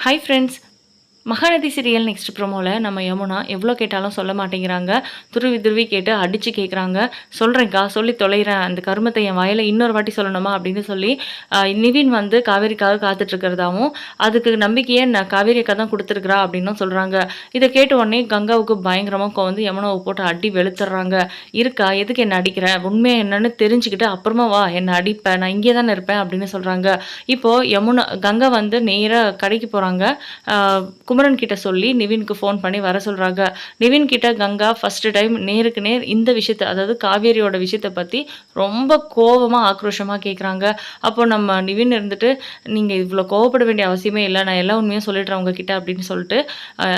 Hi friends Mahanadi serial next ப்ரோமோவில் நம்ம யமுனா எவ்வளோ கேட்டாலும் சொல்ல மாட்டேங்கிறாங்க. துருவி துருவி கேட்டு அடித்து கேட்குறாங்க சொல்கிறேன்க்கா சொல்லி தொலைகிறேன் அந்த கருமத்தை என் வயலில் இன்னொரு வாட்டி சொல்லணுமா அப்படின்னு சொல்லி நிவின் வந்து காவேரிக்காக காத்துட்ருக்கிறதாவும் அதுக்கு நம்பிக்கையே நான் காவேரிக்கா தான் கொடுத்துருக்குறா அப்படின்னும் சொல்கிறாங்க இதை கேட்ட உடனே கங்காவுக்கு பயங்கரமாக வந்து யமுனாவை போட்டு அடி வெளுத்துடுறாங்க இருக்கா எதுக்கு என்ன அடிக்கிறேன் உண்மையை என்னன்னு தெரிஞ்சுக்கிட்டு அப்புறமா வா என்னை அடிப்பேன் நான் இங்கே தானே இருப்பேன் அப்படின்னு சொல்கிறாங்க இப்போது யமுனா கங்கா வந்து நேராக கடைக்கு போகிறாங்க குமரன் கிட்ட சொல்லி நிவினுக்கு ஃபோன் பண்ணி வர சொல்கிறாங்க நிவின் கிட்ட கங்கா ஃபர்ஸ்ட் டைம் நேருக்கு நேர் இந்த விஷயத்தை அதாவது காவேரியோட விஷயத்தை பற்றி ரொம்ப கோவமாக ஆக்ரோஷமாக கேட்குறாங்க அப்போ நம்ம நிவின் இருந்துட்டு நீங்கள் இவ்வளோ கோவப்பட வேண்டிய அவசியமே இல்லை. நான் எல்லா உண்மையும் சொல்லிடுறேன் உங்ககிட்ட அப்படின்னு சொல்லிட்டு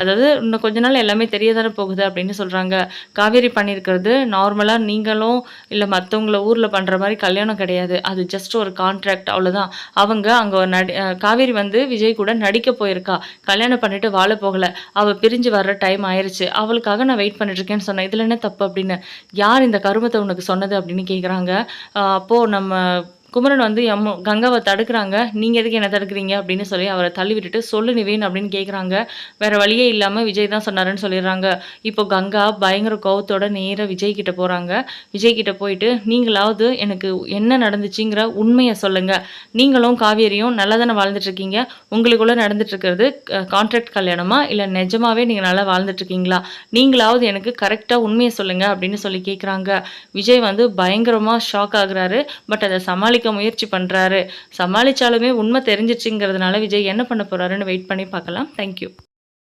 அதாவது இன்னும் கொஞ்ச நாள் எல்லாமே தெரிய தானே போகுது அப்படின்னு சொல்கிறாங்க காவேரி பண்ணியிருக்கிறது நார்மலாக நீங்களும் இல்லை மற்றவங்கள ஊரில் பண்ணுற மாதிரி கல்யாணம் கிடையாது. அது ஜஸ்ட் ஒரு கான்ட்ராக்ட் அவ்வளோதான் அவங்க அங்கே நடி காவேரி வந்து விஜய் கூட நடிக்க போயிருக்கா. கல்யாணம் பண்ணிட்டு வாழ போகல. அவள் பிரிஞ்சு வர்ற டைம் ஆயிருச்சு. அவளுக்காக நான் வெயிட் பண்ணிட்டுருக்கேன்னு சொன்னேன் இதில் என்ன தப்பு? அப்படின்னு. யார் இந்த கருமத்தை உனக்கு சொன்னது அப்படின்னு கேட்குறாங்க அப்போது நம்ம குமரன் வந்து எம் கங்காவை தடுக்கிறாங்க. நீங்கள் எதுக்கு என்ன தடுக்கிறீங்க? அப்படின்னு சொல்லி அவரை தள்ளி விட்டுட்டு சொல்லு நிவேன் அப்படின்னு கேட்குறாங்க வேறு வழியே இல்லாமல் விஜய் தான் சொன்னாருன்னு சொல்லிடுறாங்க. இப்போ கங்கா பயங்கர கோவத்தோட நேராக விஜய் கிட்ட போகிறாங்க விஜய் கிட்ட போயிட்டு நீங்களாவது எனக்கு என்ன நடந்துச்சுங்கிற உண்மையை சொல்லுங்கள் நீங்களும் காவேரியும் நல்லா தானே வாழ்ந்துட்டுருக்கீங்க உங்களுக்குள்ளே நடந்துட்டுருக்கிறது இருக்கிறது கான்ட்ராக்ட் கல்யாணமா? இல்லை நிஜமாவே நீங்கள் நல்லா வாழ்ந்துட்டுருக்கீங்களா? நீங்களாவது எனக்கு கரெக்டாக உண்மையை சொல்லுங்கள் அப்படின்னு சொல்லி கேட்குறாங்க விஜய் வந்து பயங்கரமாக ஷாக் ஆகுறாரு. பட் அதை சமாளிக்க முயற்சி பண்ணுறாரு சமாளிச்சாலுமே உண்மை தெரிஞ்சிச்சுங்கிறதுனால விஜய் என்ன பண்ண போகிறாருன்னு வெயிட் பண்ணி பார்க்கலாம். தேங்க்யூ